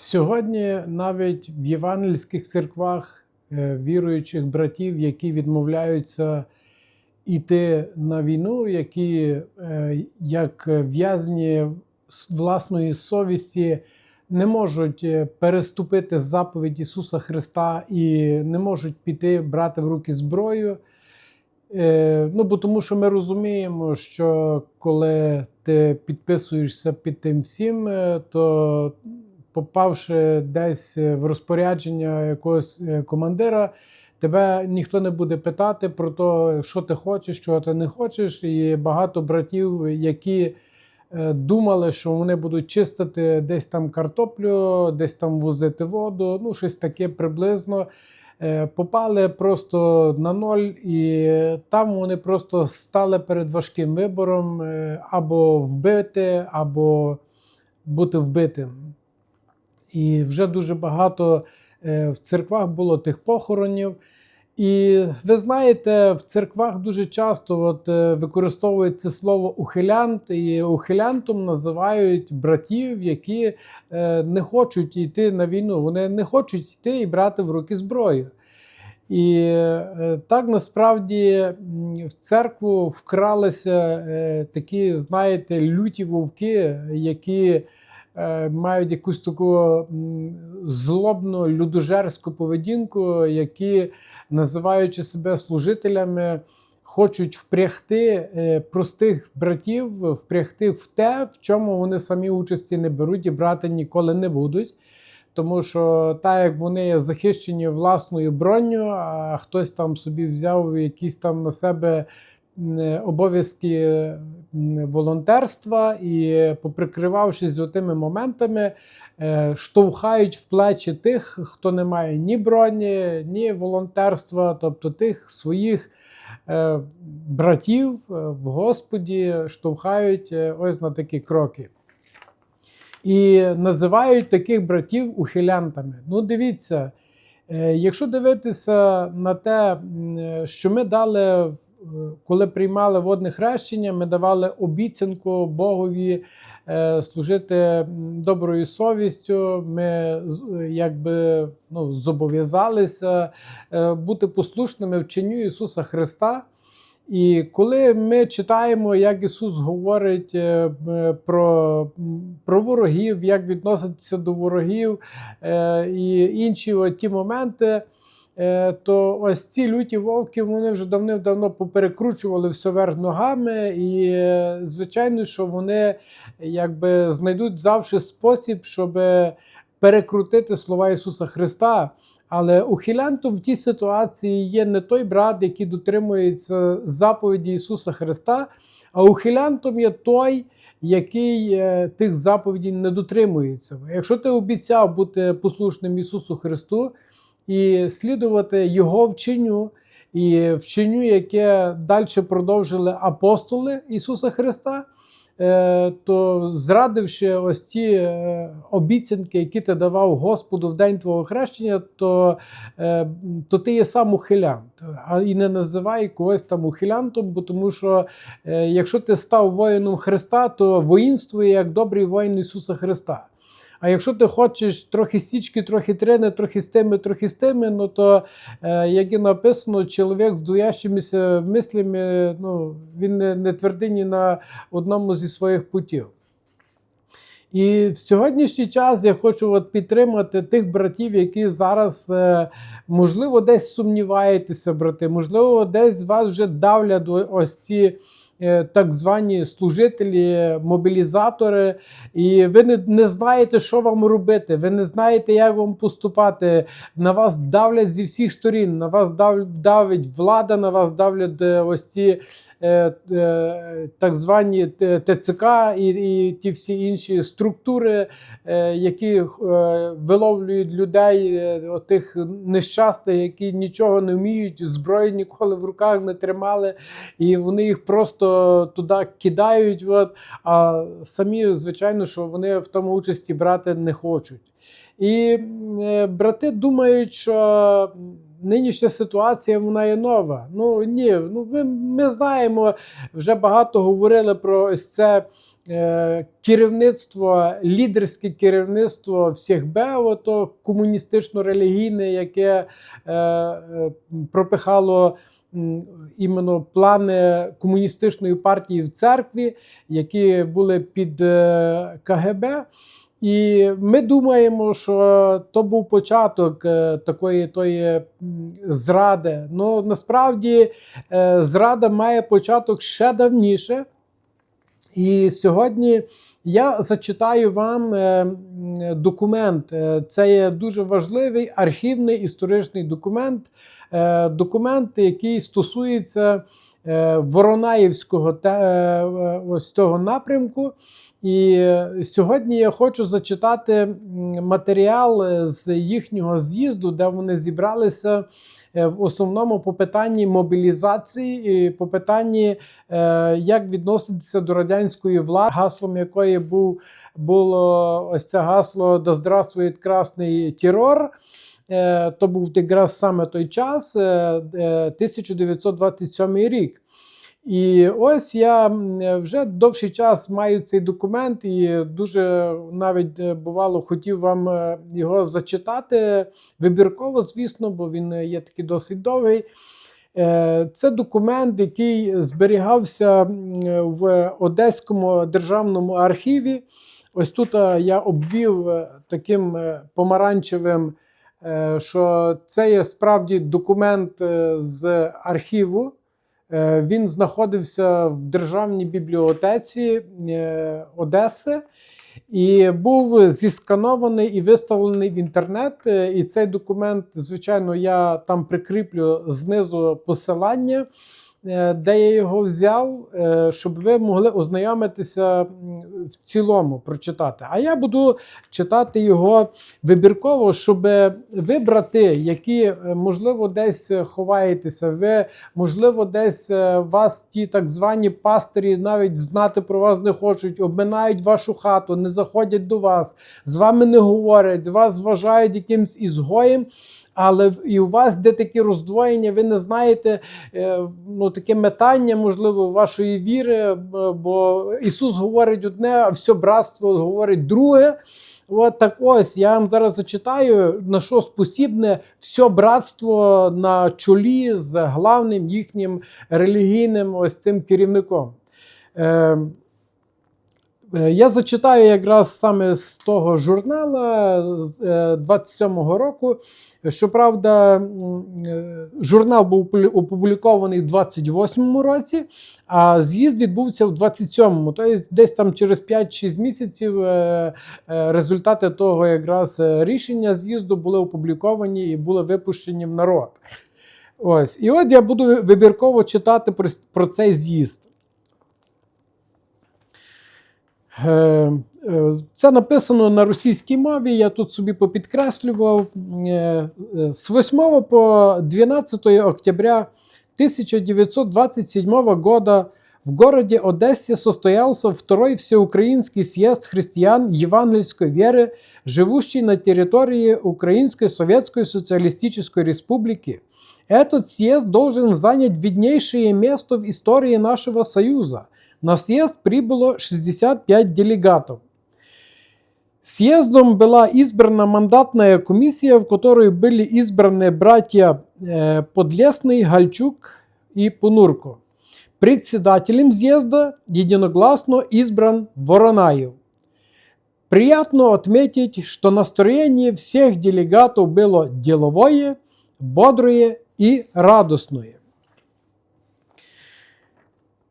Сьогодні навіть в євангельських церквах е, віруючих братів, які відмовляються йти на війну, які е, як в'язні власної совісті не можуть е, переступити заповідь Ісуса Христа і не можуть піти брати в руки зброю. Ну, бо тому що ми розуміємо, що коли ти підписуєшся під тим всім, то попавши десь в розпорядження якогось е, командира, тебе ніхто не буде питати про те, що ти хочеш, чого ти не хочеш. І багато братів, які е, думали, що вони будуть чистити десь там картоплю, десь там возити воду, ну щось таке приблизно. е, Попали просто на ноль, і там вони просто стали перед важким вибором е, або вбити, або бути вбитим. І вже дуже багато е, в церквах було тих похоронів. І ви знаєте, в церквах дуже часто от, е, використовується слово ухилянт, і ухилянтом називають братів, які е, не хочуть йти на війну. Вони не хочуть йти і брати в руки зброю. І так насправді в церкву вкралися такі, знаєте, люті вовки, які мають якусь таку злобну людожерську поведінку, які, називаючи себе служителями, хочуть впрягти е, простих братів, впрягти в те, в чому вони самі участі не беруть і брати ніколи не будуть. Тому що так як вони захищені власною броню, а хтось там собі взяв якісь там на себе обов'язки волонтерства і, поприкривавшись тими моментами, е, штовхають в плечі тих, хто не має ні броні, ні волонтерства, тобто тих своїх е, братів е, в Господі штовхають е, ось на такі кроки. І називають таких братів ухилянтами. Ну, дивіться, е, якщо дивитися на те, е, що ми дали, е, коли приймали водне хрещення, ми давали обіцянку Богові е, служити доброю совістю. Ми якби ну, зобов'язалися е, бути послушними вченню Ісуса Христа. І коли ми читаємо, як Ісус говорить е, про, про ворогів, як відноситься до ворогів і інші ті моменти, то ось ці люті вовки вони вже давним-давно поперекручували все вверх ногами, і е, звичайно, що вони якби знайдуть завжди спосіб, щоб перекрутити слова Ісуса Христа. Але ухилянтом в тій ситуації є не той брат, який дотримується заповіді Ісуса Христа, а ухилянтом є той, який е, тих заповідей не дотримується. Якщо ти обіцяв бути послушним Ісусу Христу і слідувати Його вченню, і вченню, яке далі продовжили апостоли Ісуса Христа, е, то зрадивши ось ті е, обіцянки, які ти давав Господу в день твого хрещення, то, е, то ти є сам ухилянт. А і не називай когось там ухилянтом, бо тому що якщо ти став воїном Христа, то воїнствує як добрий воїн Ісуса Христа. А якщо ти хочеш трохи січки, трохи трени, трохи з тими, трохи з тими, ну то, е, як і написано, чоловік з двоящимися мислями, ну, він не, не твердий ні на одному зі своїх путів. І в сьогоднішній час я хочу от підтримати тих братів, які зараз, е, можливо, десь сумніваєтеся, брати, можливо, десь вас вже давлять ось ці. Е, Так звані служителі, мобілізатори, і ви не, не знаєте, що вам робити. Ви не знаєте, як вам поступати. На вас давлять зі всіх сторін. На вас дав, давить влада, на вас давлять е, ось ці е, е, так звані ТЦК і, і ті всі інші структури, е, які е, виловлюють людей, е, тих нещасних, які нічого не вміють, зброї ніколи в руках не тримали, і вони їх просто туди кидають. От, а самі, звичайно, що вони в тому участі брати не хочуть. І е, брати думають, що нинішня ситуація вона є нова. Ну ні, ну ми, ми знаємо, вже багато говорили про ось це е, керівництво, лідерське керівництво всіх БЕО, то комуністично-релігійне, яке е, е, пропихало. Іменно плани комуністичної партії в церкві, які були під е, КГБ. І ми думаємо, що то був початок е, такої тої зради. Ну насправді е, зрада має початок ще давніше. І сьогодні я зачитаю вам е, документ. Е, Це є дуже важливий архівний історичний документ, Е, документ, який стосується Воронаївського ось цього напрямку. І сьогодні я хочу зачитати матеріал з їхнього з'їзду, де вони зібралися в основному по питанні мобілізації, і по питанні, е, як відноситися до радянської влади, гаслом якої був було ось це гасло Да здравствує красний терор. Е, То був якраз саме той час, е, е, 1927 рік. І ось я вже довший час маю цей документ, і дуже навіть е, бувало хотів вам е, його зачитати вибірково, звісно, бо він е, є такий досить довгий. Це документ, який зберігався в Одеському державному архіві. Ось тут я обвів таким помаранчевим, що це є справді документ з архіву. Е, Він знаходився в державній бібліотеці е, Одеси і був зісканований і виставлений в інтернет. Е, І цей документ, звичайно, я там прикріплю знизу посилання, де я його взяв, е, щоб ви могли ознайомитися в цілому, прочитати. А я буду читати його вибірково, щоб ви, брати, які, е, можливо, десь ховаєтеся, ви Можливо, десь е, вас ті так звані пастирі навіть знати про вас не хочуть, обминають вашу хату, не заходять до вас, з вами не говорять, вас вважають якимсь ізгоєм. Але і у вас де такі роздвоєння, ви не знаєте е, ну, таке метання, можливо, вашої віри, бо Ісус говорить одне, а все братство говорить друге. От так ось я вам зараз зачитаю, на що спосібне все братство на чолі з главним їхнім релігійним ось цим керівником. Е, е, я зачитаю якраз саме з того журнала з е, 27-го року. Щоправда, е, журнал був опублікований в 28-му році, а з'їзд відбувся в 27-му. Тобто десь там через 5-6 місяців е, е, результати того якраз е, рішення з'їзду були опубліковані і були випущені в народ. Ось. І от я буду вибірково читати про цей з'їзд. Е, е, Це написано на російській мові. Я тут собі попідкреслював. Е, е, З 8 по 12 октября 1927 года в городе Одессе состоялся второй всеукраинский съезд христиан евангельской веры, живущий на территории Украинской Советской Социалистической Республики. Этот съезд должен занять виднейшее место в истории нашего Союза. На съезд прибыло 65 делегатов. Съездом была избрана мандатная комиссия, в которой были избраны братья э, Подлесный, Гальчук и Пунурко. Председателем съезда единогласно избран Воронаев. Приятно отметить, что настроение всех делегатов было деловое, бодрое и радостное.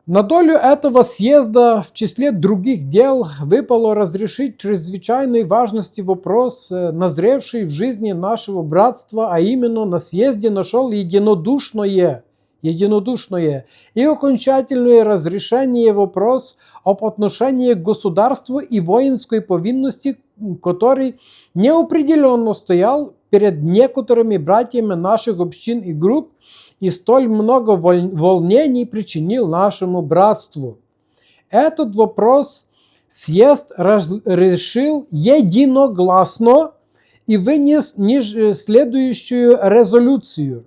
На долю этого съезда в числе других дел выпало разрешить чрезвычайной важности вопрос, э, назревший в жизни нашего братства, а именно на съезде нашел единодушное, единодушное и окончательное разрешение вопрос об отношении к государству и воинской повинности, который неопределенно стоял перед некоторыми братьями наших общин и групп, и столь много волнений причинил нашему братству. Этот вопрос съезд решил единогласно и вынес следующую резолюцию.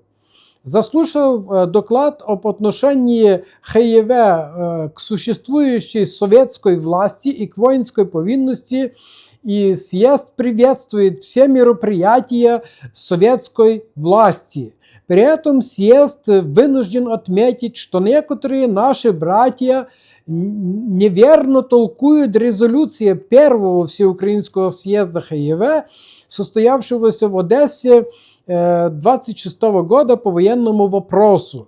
Заслушав э, доклад об отношении ХЕВ э, к существующей советской власти и к воинской повинности, и съезд приветствует все мероприятия советской власти. При этом съезд вынужден отметить, что некоторые наши братья н- неверно толкуют резолюции первого всеукраинского съезда ХЕВ, состоявшегося в Одессе э, 26 года по военному вопросу.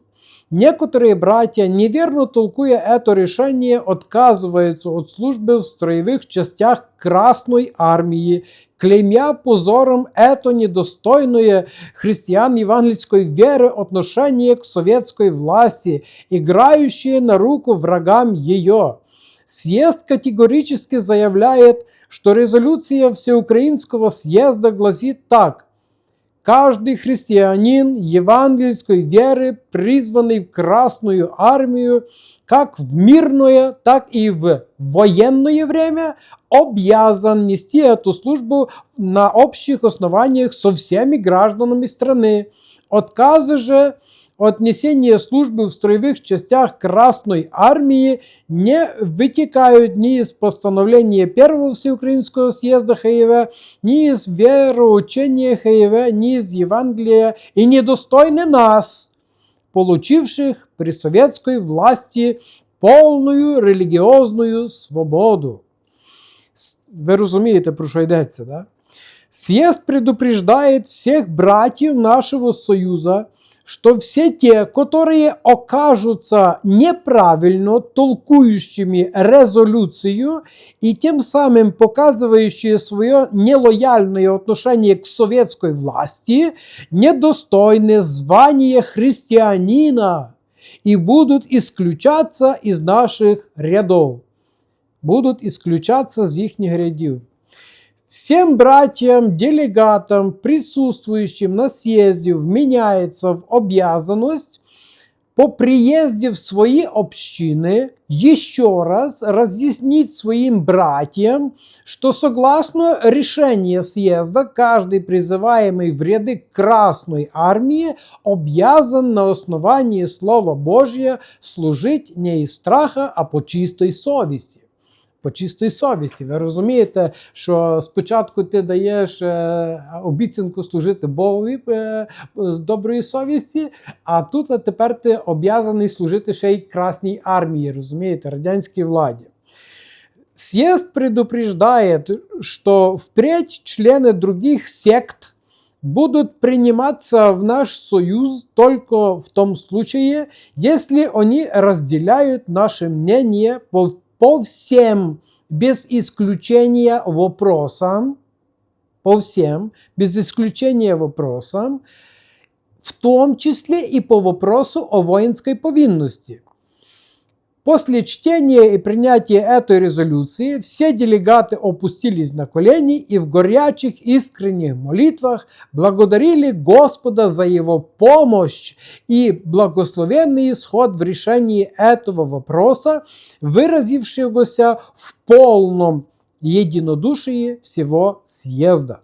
Некоторые братья, неверно толкуя это решение, отказываются от службы в строевых частях Красной Армии, клеймя позором это недостойное христиан евангельской веры отношение к советской власти, играющее на руку врагам ее. Съезд категорически заявляет, что резолюция Всеукраинского съезда гласит так. Каждый христианин евангельской веры, призванный в Красную армию, как в мирное, так и в военное время, обязан нести эту службу на общих основаниях со всеми гражданами страны. Отказы же от несения службы в строевых частях Красной армии не вытекают ни из постановления Первого Всеукраинского съезда ХИВ, ни из вероучения ХИВ, ни из Евангелия и недостойны нас, получивших при советской власти повну релігіозну свободу. С- Ви розумієте, про що йдеться, да? Съезд предупреждает всех братьев нашего союза, что все те, которые окажутся неправильно толкующими резолюцию и тем самым показывающие свое нелояльное отношение к советской власти, недостойны звания христианина и будут исключаться из наших рядов. Будут исключаться из их рядів. Всем братьям, делегатам, присутствующим на съезде вменяется в обязанность по приезде в свои общины еще раз разъяснить своим братьям, что согласно решению съезда каждый призываемый в ряды Красной Армии обязан на основании Слова Божьего служить не из страха, а по чистой совести. По чистій совісті. Ви розумієте, що спочатку ти даєш е, обіцянку служити Богові е, з доброї совісті, а тут а тепер ти об'язаний служити ще й Красній армії, розумієте, радянській владі. Съезд предупреждает, что впредь члены других сект будут приниматься в наш союз только в том случае, если они разделяют наше мнение по, по всем, без исключения вопросам, по всем, без исключения вопросам, в том числе и по вопросу о воинской повинности. После чтения и принятия этой резолюции все делегаты опустились на колени и в горячих искренних молитвах благодарили Господа за его помощь и благословенный исход в решении этого вопроса, выразившегося в полном единодушии всего съезда.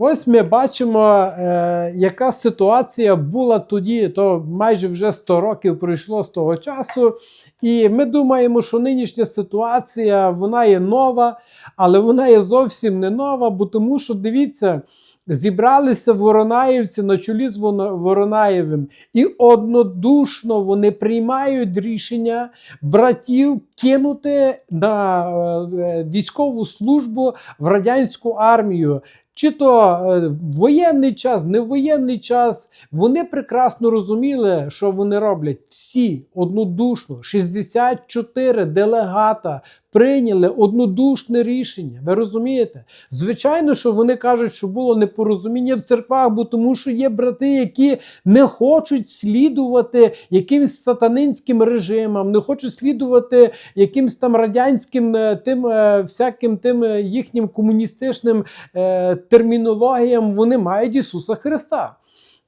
Ось ми бачимо, е, яка ситуація була тоді, то майже вже 100 років пройшло з того часу. І ми думаємо, що нинішня ситуація вона є нова, але вона є зовсім не нова, бо тому що дивіться, зібралися воронаївці на чолі з Воронаєвим, і однодушно вони приймають рішення братів кинути на е, військову службу в радянську армію. Чи то е, воєнний час, не воєнний час, вони прекрасно розуміли, що вони роблять. Всі однодушно, 64 делегата прийняли однодушне рішення. Ви розумієте? Звичайно, що вони кажуть, що було непорозуміння в церквах, бо тому що є брати, які не хочуть слідувати якимсь сатанинським режимам, не хочуть слідувати якимсь там радянським е, тим е, всяким тим їхнім комуністичним термінологіям. Вони мають Ісуса Христа.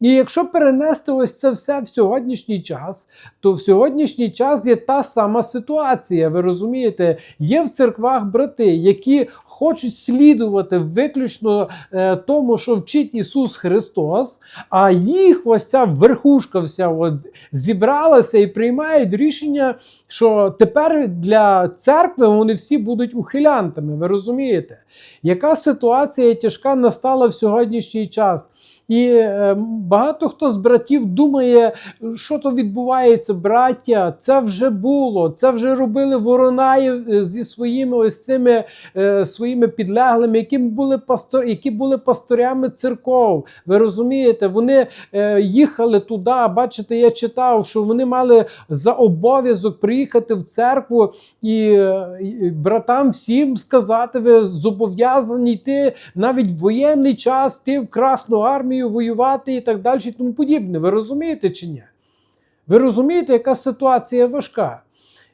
І якщо перенести ось це все в сьогоднішній час, то в сьогоднішній час є та сама ситуація. Ви розумієте, є в церквах брати, які хочуть слідувати виключно е, тому, що вчить Ісус Христос, а їх ось ця верхушка вся от зібралася і приймають рішення, що тепер для церкви вони всі будуть ухилянтами. Ви розумієте, яка ситуація тяжка настала в сьогоднішній час? І е, багато хто з братів думає, що то відбувається, браття. Це вже було, це вже робили воронаї е, зі своїми ось цими е, своїми підлеглими, які були пастор, які були пасторями церков. Ви розумієте, вони їхали туди. Бачите, я читав, що вони мали за обов'язок приїхати в церкву і, братам всім сказати, ви зобов'язані йти навіть в воєнний час, йти в Красну армію воювати і так далі, і тому подібне. Ви розумієте чи ні? Ви розумієте, яка ситуація важка?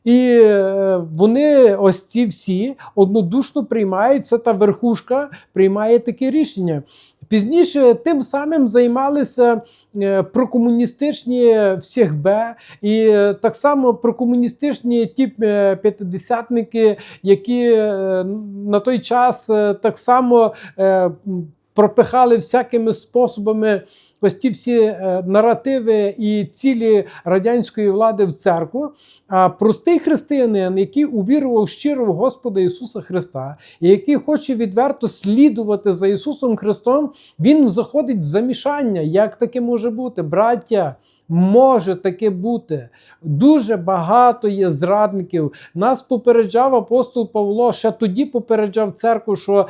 І е, вони, ось ці всі, однодушно приймають, це та верхушка приймає таке рішення. Пізніше тим самим займалися е, прокомуністичні всіх Б, і е, так само прокомуністичні ті п'ятидесятники, які на той час так само пропихали всякими способами ось ті всі е, наративи і цілі радянської влади в церкву. А простий християнин, який увірував щиро в Господа Ісуса Христа, і який хоче відверто слідувати за Ісусом Христом, він заходить в замішання. Як таке може бути, браття? Може таке бути. Дуже багато є зрадників. Нас попереджав апостол Павло, ще тоді попереджав церкву, що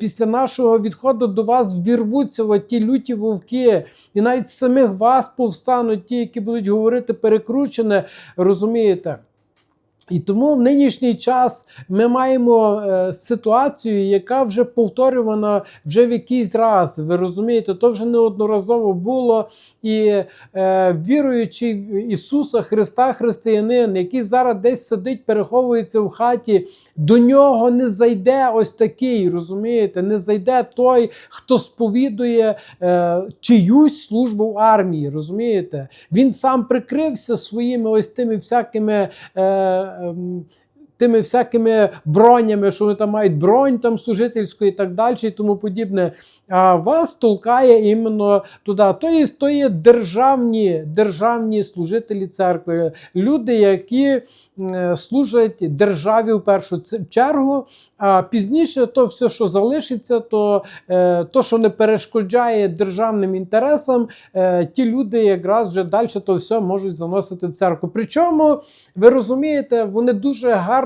після нашого відходу до вас вірвуться ті люті вовки, і навіть самих вас повстануть ті, які будуть говорити перекручене, розумієте? І тому в нинішній час ми маємо е, ситуацію, яка вже повторювана вже в якийсь раз. Ви розумієте, то вже неодноразово було. І е, віруючий в Ісуса Христа, християнин, який зараз десь сидить, переховується в хаті, до нього не зайде ось такий, розумієте, не зайде той, хто сповідує е, чиюсь службу в армії. Розумієте? Він сам прикрився своїми ось тими всякими. Е, ähm, Тими всякими бронями, що вони там мають бронь там служительську і так далі, і тому подібне. А вас толкає іменно туди. То є, то є державні, державні служителі церкви, люди, які е, служать державі в першу чергу. А пізніше то все, що залишиться, то, е, то що не перешкоджає державним інтересам, е, ті люди якраз вже далі то все можуть заносити в церкву. Причому, ви розумієте, вони дуже гарно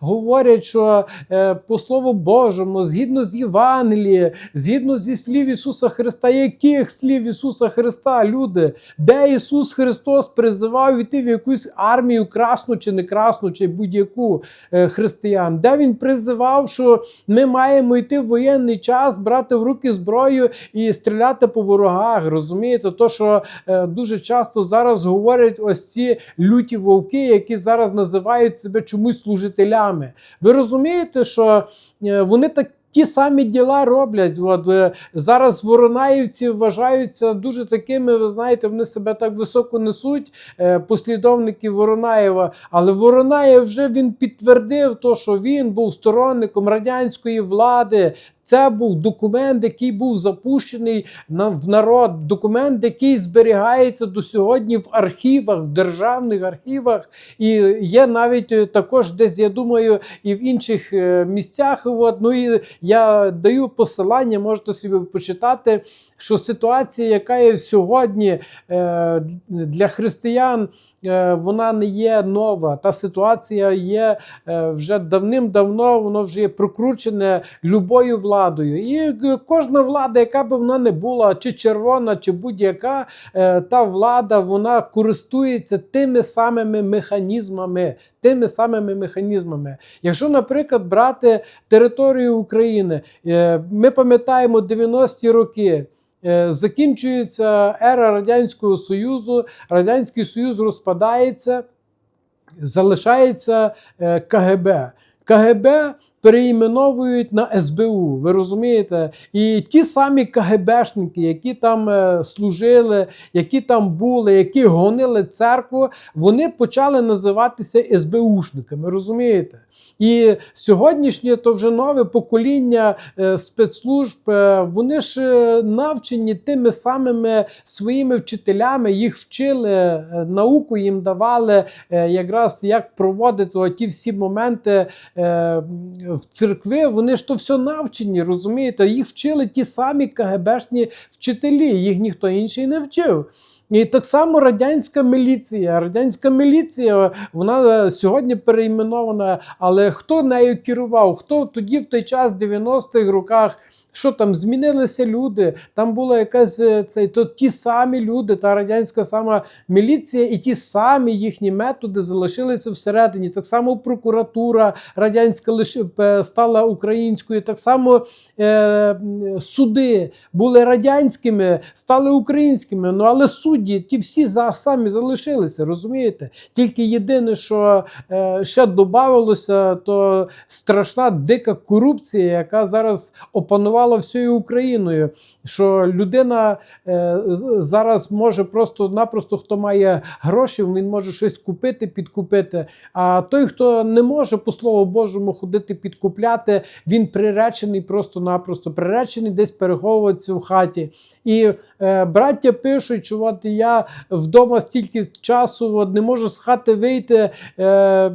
говорять, що е, по Слову Божому, згідно з Євангелієм, згідно зі слів Ісуса Христа, яких слів Ісуса Христа, люди, де Ісус Христос призивав іти в якусь армію красну чи не красну, чи будь-яку е, християн, де Він призивав, що ми маємо йти в воєнний час, брати в руки зброю і стріляти по ворогах. Розумієте, то що е, дуже часто зараз говорять ось ці люті вовки, які зараз називають себе чомусь служителями. Ви розумієте, що е, вони так. Ті самі діла роблять. От, е, зараз воронаївці вважаються дуже такими, ви знаєте, вони себе так високо несуть, е, послідовники Воронаєва. Але Воронаєв вже він підтвердив, то, що він був сторонником радянської влади. Це був документ, який був запущений на, в народ, документ, який зберігається до сьогодні в архівах, в державних архівах. І є навіть е, також десь, я думаю, і в інших е, місцях. От, ну і я даю посилання, можете собі почитати, що ситуація, яка є сьогодні е, для християн, е, вона не є нова. Та ситуація є е, вже давним-давно, воно вже є прокручене любою владою. І кожна влада, яка би вона не була, чи червона, чи будь-яка, та влада вона користується тими самими механізмами. Тими самими механізмами. Якщо, наприклад, брати територію України, ми пам'ятаємо 90-ті роки. Е, Закінчується ера Радянського Союзу, Радянський Союз розпадається, залишається е, КГБ. КГБ переіменовують на СБУ. Ви розумієте? І ті самі КГБшники, які там е, служили, які там були, які гонили церкву, вони почали називатися СБУшниками. Розумієте? І сьогоднішнє то вже нове покоління е, спецслужб, е, вони ж е, навчені тими самими своїми вчителями, їх вчили, науку їм давали, якраз як проводити оті всі моменти в церкви. Вони ж то все навчені, розумієте? Їх вчили ті самі КГБшні вчителі, їх ніхто інший не вчив. І так само радянська міліція. Радянська міліція вона е, сьогодні переіменована. Але хто нею керував? Хто тоді в той час, в 90-х роках, що там змінилися люди? Там була якась е, цей, то ті самі люди, та радянська сама міліція, і ті самі їхні методи залишилися всередині. Так само прокуратура радянська е, стала українською. Так само е, суди були радянськими, стали українськими. Ну але судді ті всі за, самі залишилися, розумієте? Тільки єдине, що е, ще додавалося, то страшна дика корупція, яка зараз опанувала всією Україною. Що людина е, зараз може просто-напросто, хто має гроші, він може щось купити, підкупити. А той, хто не може по слову Божому ходити підкупляти, він приречений просто-напросто, приречений десь переховуватися в хаті. І е, браття пишуть, що от я вдома стільки часу от, не можу з хати вийти. Е, е,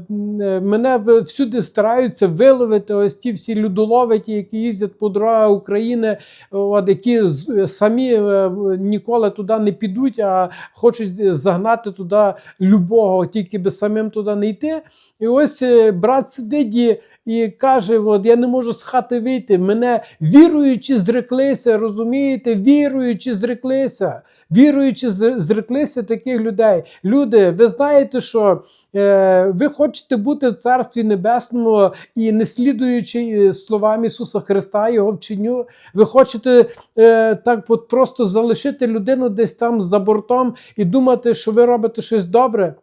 мене всюди стараються виловити ось ті всі людоловиті, які їздять по дорогах України, от, які самі е, ніколи туди не підуть, а хочуть загнати туди любого, тільки би самим туди не йти. І ось е, брат сидить і, і каже: от, я не можу з хати вийти. Мене віруючи зреклися, розумієте? Віруючи зреклися, віруючи зреклися таких людей. Люди, ви знаєте, що е, ви хочете бути в Царстві Небесному і не слідуючи е, словам Ісуса Христа, Його вченню, ви хочете е, так от просто залишити людину десь там за бортом і думати, що ви робите щось добре.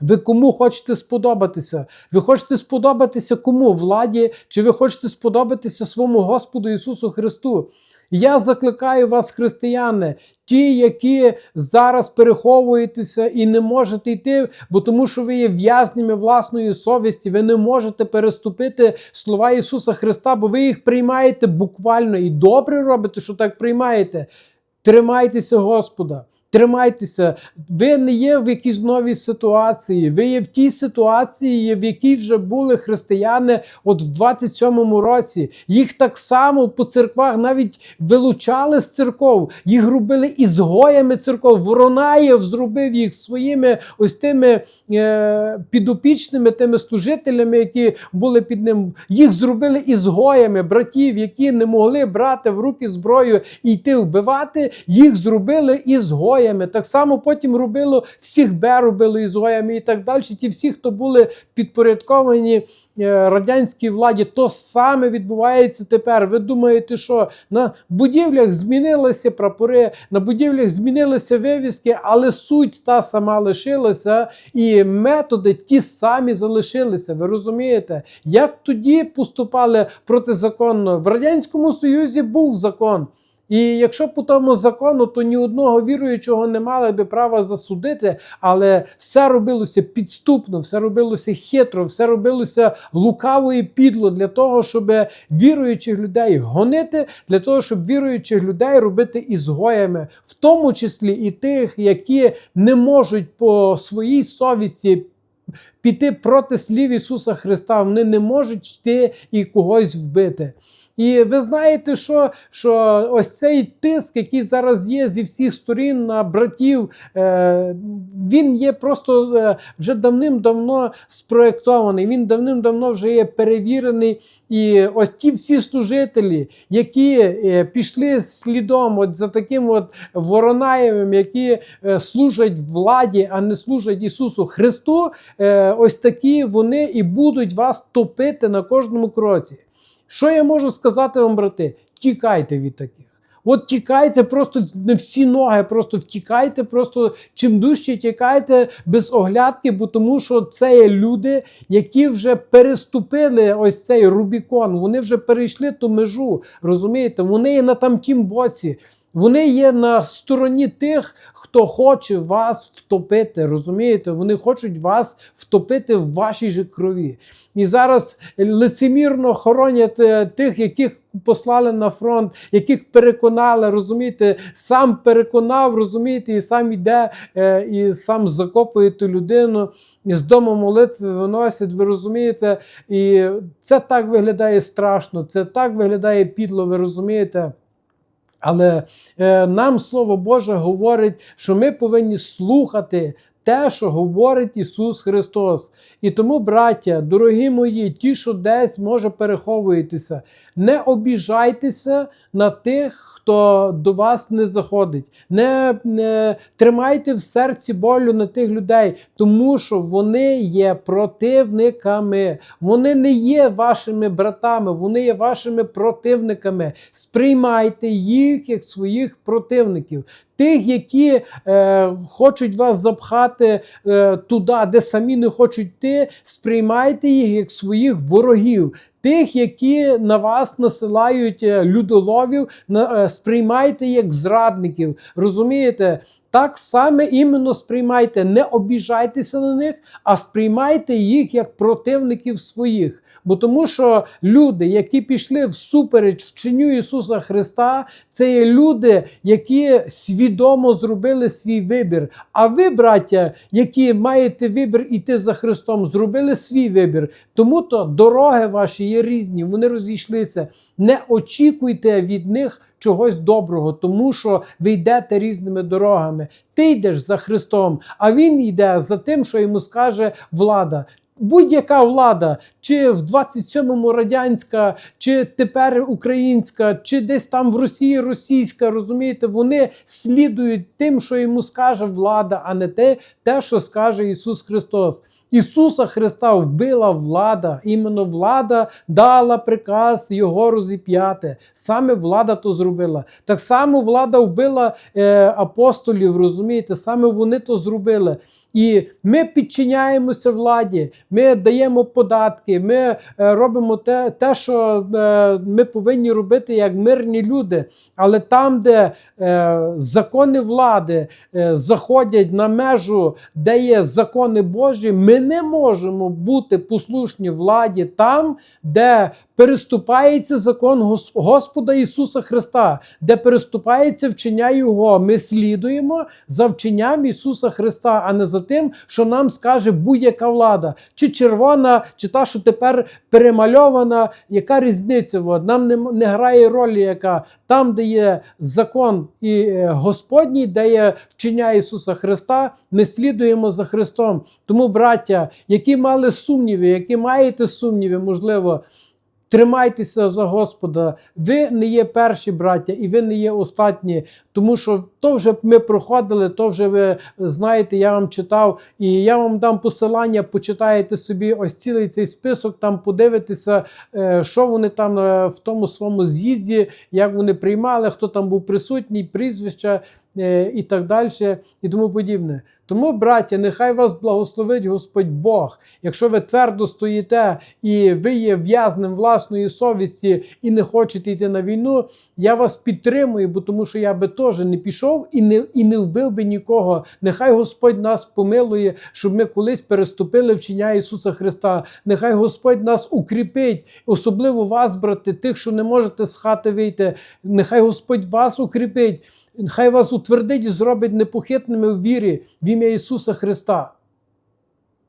Ви кому хочете сподобатися? Ви хочете сподобатися кому? Владі? Чи ви хочете сподобатися своєму Господу Ісусу Христу? Я закликаю вас, християни, ті, які зараз переховуєтеся і не можете йти, бо тому що ви є в'язнями власної совісті, ви не можете переступити слова Ісуса Христа, бо ви їх приймаєте буквально і добре робите, що так приймаєте. Тримайтеся Господа. Тримайтеся, ви не є в якійсь новій ситуації. Ви є в тій ситуації, в якій вже були християни от в 27-му році. Їх так само по церквах навіть вилучали з церков, їх робили ізгоями церков. Воронаєв зробив їх своїми ось тими е, підопічними, тими служителями, які були під ним. Їх зробили ізгоями, братів, які не могли брати в руки зброю і йти вбивати. Їх зробили ізгоями. Так само потім робило всіх Б робили ізгоями і так далі. Ті всі, хто були підпорядковані е, радянській владі, то саме відбувається тепер. Ви думаєте, що на будівлях змінилися прапори, на будівлях змінилися вивіски, але суть та сама лишилася, і методи ті самі залишилися. Ви розумієте? Як тоді поступали протизаконно? В Радянському Союзі був закон. І якщо по тому закону, то ні одного віруючого не мали би права засудити, але все робилося підступно, все робилося хитро, все робилося лукаво і підло для того, щоб віруючих людей гонити, для того, щоб віруючих людей робити ізгоями, в тому числі і тих, які не можуть по своїй совісті. Піти проти слів Ісуса Христа, вони не можуть йти і когось вбити. І ви знаєте, що, що ось цей тиск, який зараз є зі всіх сторін на братів, е, він є просто е, вже давним-давно спроєктований, він давним-давно вже є перевірений. І ось ті всі служителі, які е, пішли слідом от за таким от Воронаєвим, які е, служать владі, а не служать Ісусу Христу, ось такі вони і будуть вас топити на кожному кроці. Що я можу сказати вам, брати? Тікайте від таких. От тікайте просто не всі ноги, просто втікайте, просто чим дужче тікайте без оглядки, бо тому що це є люди, які вже переступили ось цей Рубікон. Вони вже перейшли ту межу. Розумієте, вони є на тамтім боці. Вони є на стороні тих, хто хоче вас втопити. Розумієте? Вони хочуть вас втопити в вашій же крові. І зараз лицемірно хоронять е, тих, яких послали на фронт, яких переконали, розумієте, сам переконав, розумієте, і сам іде е, і сам закопує ту людину, і з дому молитви виносять, ви розумієте, і це так виглядає страшно, це так виглядає підло, ви розумієте. Але е, нам Слово Боже говорить, що ми повинні слухати те, що говорить Ісус Христос. І тому, браття, дорогі мої, ті, що десь може переховуєтеся, не обіжайтеся на тих, хто до вас не заходить. Не, не тримайте в серці болю на тих людей, тому що вони є противниками. Вони не є вашими братами, вони є вашими противниками. Сприймайте їх як своїх противників. Тих, які е, хочуть вас запхати е, туди, де самі не хочуть йти, сприймайте їх як своїх ворогів. Тих, які на вас насилають е, людоловів, е, сприймайте як зрадників. Розумієте? Так саме іменно сприймайте, не обіжайтеся на них, а сприймайте їх як противників своїх. Бо тому що люди, які пішли всупереч вченню Ісуса Христа, це є люди, які свідомо зробили свій вибір. А ви, браття, які маєте вибір іти за Христом, зробили свій вибір. Тому то дороги ваші є різні, вони розійшлися. Не очікуйте від них. Чогось доброго, тому що ви йдете різними дорогами. Ти йдеш за Христом, а Він йде за тим, що йому скаже влада. Будь-яка влада, чи в 27-му радянська, чи тепер українська, чи десь там в Росії російська, розумієте, вони слідують тим, що йому скаже влада, а не те, те, що скаже Ісус Христос. Ісуса Христа вбила влада, іменно влада дала приказ його розіп'яти. Саме влада то зробила. Так само влада вбила е, апостолів, розумієте, саме вони то зробили. І ми підчиняємося владі, ми даємо податки, ми е, робимо те, те, що е, ми повинні робити як мирні люди. Але там, де е, закони влади е, заходять на межу, де є закони Божі, ми не можемо бути послушні владі там, де переступається закон Господа Ісуса Христа, де переступається вчення Його. Ми слідуємо за вченням Ісуса Христа, а не за тим, що нам скаже будь-яка влада, чи червона, чи та, що тепер перемальована. Яка різниця? От? Нам не, не грає ролі, яка там, де є закон і е, Господній, де є вчення Ісуса Христа, ми слідуємо за Христом. Тому, браття, які мали сумніви, які маєте сумніви, можливо. Тримайтеся за Господа. Ви не є перші браття, і ви не є останні, тому що то вже ми проходили, то вже ви знаєте, я вам читав, і я вам дам посилання, почитаєте собі ось цілий цей список, там подивитеся, е, що вони там е, в тому своєму з'їзді, як вони приймали, хто там був присутній, прізвища е, і так далі, і тому подібне. Тому, браття, нехай вас благословить Господь Бог. Якщо ви твердо стоїте і ви є в'язнем власної совісті і не хочете йти на війну, я вас підтримую, бо тому що я би теж не пішов і не, і не вбив би нікого. Нехай Господь нас помилує, щоб ми колись переступили вчення Ісуса Христа. Нехай Господь нас укріпить, особливо вас, брати, тих, що не можете з хати вийти. Нехай Господь вас укріпить. Хай вас утвердить і зробить непохитними в вірі в Ім'я Ісуса Христа.